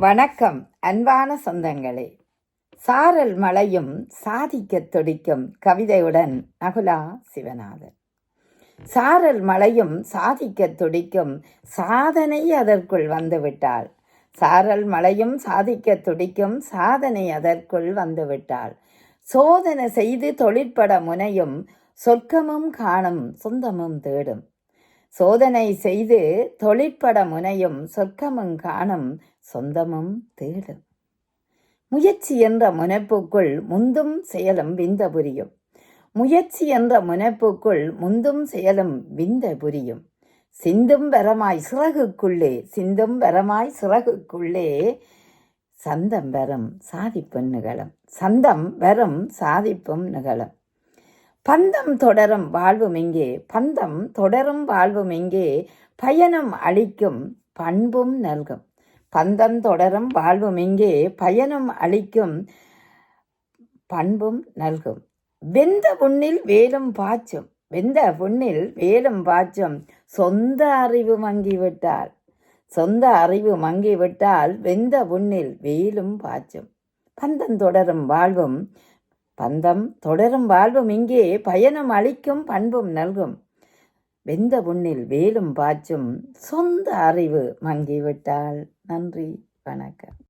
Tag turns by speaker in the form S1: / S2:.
S1: வணக்கம் அன்பான சொந்தங்களே. சாரல் மலையும் சாதிக்கத் துடிக்கும் கவிதையுடன் நகுலா சிவநாதன். சாரல் மலையும் சாதிக்கத் துடிக்கும் சாதனை அதற்குள் வந்துவிட்டாள். சாரல் மலையும் சாதிக்கத் துடிக்கும் சாதனை அதற்குள் வந்துவிட்டாள். சோதனை செய்து தொழிற்பட முனையும் சொர்க்கமும் காணும் சொந்தமும் தேடும். சோதனை செய்து தொழிற்பட முனையும் சொர்க்கமும் காணும் சொந்தமும் தேடும் முயற்சி என்ற முனைப்புக்குள் முந்தும் செயலும் விந்த புரியும். முயற்சி என்ற முனைப்புக்குள் முந்தும் செயலும் விந்த புரியும். சிந்தும் வரமாய் சிறகுக்குள்ளே சிந்தும் வரமாய் சிறகுக்குள்ளே சந்தம் வரும் சாதிப்பும் நிகழும். சந்தம் வரும் சாதிப்பும் நிகழும். பந்தம் தொடரும் வாழ்வும் எங்கே? பந்தம் தொடரும் வாழ்வும் எங்கே? பயணம் அளிக்கும் பண்பும் நல்கும். பந்தம் தொடரும் வாழ்வும் எங்கே? பயணம் அளிக்கும் பண்பும் நல்கும். வெந்த புண்ணில் வேலும் பாய்ச்சும். வெந்த புண்ணில் வேலும் பாய்ச்சும். சொந்த அறிவு மங்கிவிட்டால். சொந்த அறிவு மங்கிவிட்டால் வெந்த புண்ணில் வேலும் பாய்ச்சும். பந்தம் தொடரும் வாழ்வும் பந்தம் தொடரும் வாழ்வும் இங்கே பயணம் அளிக்கும் பண்பும் நல்கும். வெந்த புண்ணில் வேலும் பாய்ச்சும் சொந்த அறிவு மங்கிவிட்டால். நன்றி வணக்கம்.